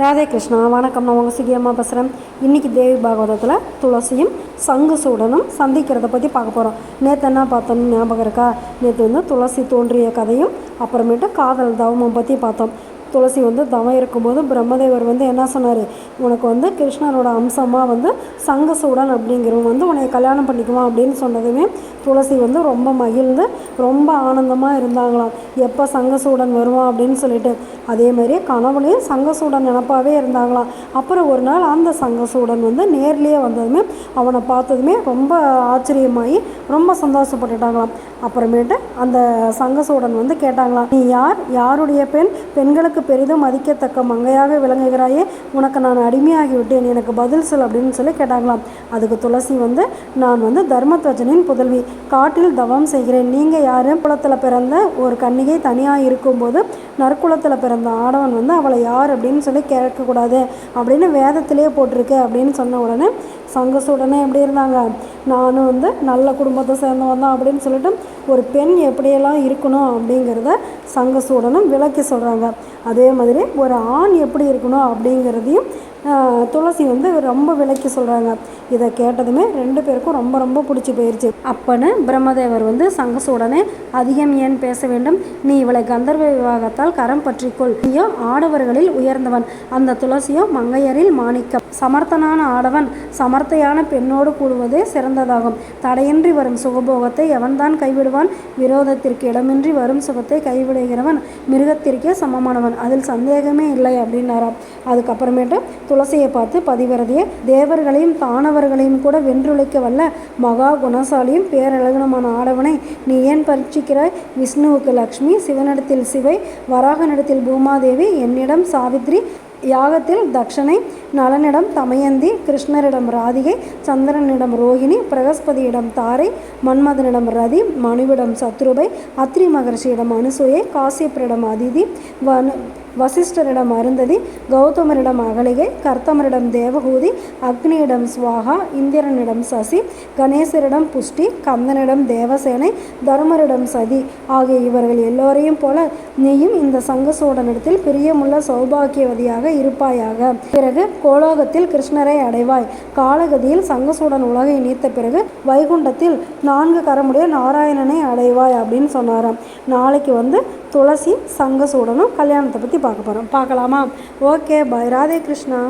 ராதே கிருஷ்ணா வணக்கம். நான் உங்கள் சுகியம்மா பேசுகிறேன் இன்றைக்கி தேவி பாகவதத்தில் துளசியும் சங்கு சூடனும் சந்திக்கிறத பற்றி பார்க்க போகிறோம் நேற்று என்ன பார்த்தோம்னு ஞாபகம் இருக்கா? நேற்று வந்து துளசி தோன்றிய கதையும் அப்புறமேட்டு காதல் தவமும் பற்றி பார்த்தோம். துளசி வந்து தவம் இருக்கும்போது பிரம்மதேவர் வந்து என்ன சொன்னார்? உனக்கு வந்து கிருஷ்ணரோட அம்சமாக வந்து சங்கசூடன் அப்படிங்கிறவன் வந்து உன்னை கல்யாணம் பண்ணிக்குவான் அப்படின்னு சொன்னதுமே துளசி வந்து ரொம்ப மகிழ்ந்து ரொம்ப ஆனந்தமாக இருந்தாங்களாம். எப்போ சங்கசூடன் வருவான் அப்படின்னு சொல்லிட்டு. அதே மாதிரி கனவுலேயும் சங்கசூடன் நினப்பாவே இருந்தாங்களாம். அப்புறம் ஒரு நாள் அந்த சங்கசூடன் வந்து நேர்லேயே வந்ததுமே அவனை பார்த்ததுமே ரொம்ப ஆச்சரியமாகி ரொம்ப சந்தோஷப்பட்டுட்டாங்களாம். அப்புறமேட்டு அந்த சங்கசூடன் வந்து கேட்டாங்களாம் நீ யார்? யாருடைய பெண்? பெண்களுக்கு பெரிதும் மதிக்கத்தக்க மங்கையாக விளங்குகிறாயே உனக்கு நான் அடிமையாகிவிட்டேன் எனக்கு பதில் சொல் அப்படின்னு சொல்லி கேட்டாங்களாம். அதுக்கு துளசி வந்து நான் வந்து தர்மத்வஜனின் புதல்வி காட்டில் தவம் செய்கிறேன். நீங்கள் யார்? குளத்தில் பிறந்த ஒரு கன்னிகை தனியாக இருக்கும்போது நற்குலத்தில் பிறந்த ஆடவன் வந்து அவளை யார் அப்படின்னு சொல்லி கேட்கக்கூடாது அப்படின்னு வேதத்திலே போட்டிருக்கு அப்படின்னு சொன்ன உடனே சங்கசுடனே எப்படி இருந்தாங்க? நானும் வந்து நல்ல குடும்பத்தை சேர்ந்தவன் தான் அப்படின்னு சொல்லிட்டு ஒரு பெண் எப்படியெல்லாம் இருக்கணும் அப்படிங்கிறத சங்கசூடனும் விளக்கி சொல்கிறாங்க அதே மாதிரி ஒரு ஆண் எப்படி இருக்கணும் அப்படிங்கிறதையும் துளசி வந்து ரொம்ப விலைக்கு சொல்கிறாங்க இதை கேட்டதுமே ரெண்டு பேருக்கும் ரொம்ப ரொம்ப பிடிச்சி போயிடுச்சு அப்பன்னு பிரம்மதேவர் வந்து சங்கசூடனே அதிகம் ஏன் பேச வேண்டும்? நீ இவளை கந்தர்வ விவாகத்தால் கரம் பற்றிக்கொள். நீயோ ஆடவர்களில் உயர்ந்தவன். அந்த துளசியோ மங்கையரில் மாணிக்கம். சமர்த்தனான ஆடவன் சமர்த்தையான பெண்ணோடு கூடுவதே சிறந்ததாகும். தடையின்றி வரும் சுகபோகத்தை எவன்தான் கைவிடுவான்? விரோதத்திற்கு இடமின்றி வரும் சுகத்தை கைவிடுகிறவன் மிருகத்திற்கே சமமானவன். அதில் சந்தேகமே இல்லை அப்படின்னாராம். அதுக்கப்புறமேட்டு துளசியை பார்த்து பதிவிரதையே தேவர்களையும் தானவர்களையும் கூட வென்றுழைக்க வல்ல மகா குணசாலியும் பேரழகனமான ஆடவனை நீ ஏன் பரீட்சிக்கிறாய்? விஷ்ணுவுக்கு லக்ஷ்மி சிவனிடத்தில் சிவை வராகனிடத்தில் பூமாதேவி என்னிடம் சாவித்ரி யாகத்தில் தக்ஷனை நலனிடம் தமயந்தி கிருஷ்ணரிடம் ராதிகை சந்திரனிடம் ரோஹிணி பிரகஸ்பதியிடம் தாரை மன்மதனிடம் ரதி மனுவிடம் சத்ருபை அத்ரி மகர்ஷியிடம் அனுசூயை காசியப்பரிடம் அதிதி வனு வசிஷ்டரிடம் அருந்ததி கௌதமரிடம் அகலிகை கர்த்தமரிடம் தேவகூதி அக்னியிடம் சுவாகா இந்திரனிடம் சசி கணேசரிடம் புஷ்டி கந்தனிடம் தேவசேனை தர்மரிடம் சதி ஆகிய இவர்கள் எல்லோரையும் போல நீயும் இந்த சங்கசோடனிடத்தில் பிரியமுள்ள சௌபாகியவதியாக இருப்பாயாக. பிறகு கோலோகத்தில் கிருஷ்ணரை அடைவாய். காலகதியில் சங்கசூடன் உலகை நீத்த பிறகு வைகுண்டத்தில் நான்கு கரமுடைய நாராயணனை அடைவாய் அப்படின்னு சொன்னாராம். நாளைக்கு வந்து துளசி சங்கசூடனும் கல்யாணத்தை பற்றி பார்க்க போகிறோம் பார்க்கலாமா? Okay bye Radhe Krishna.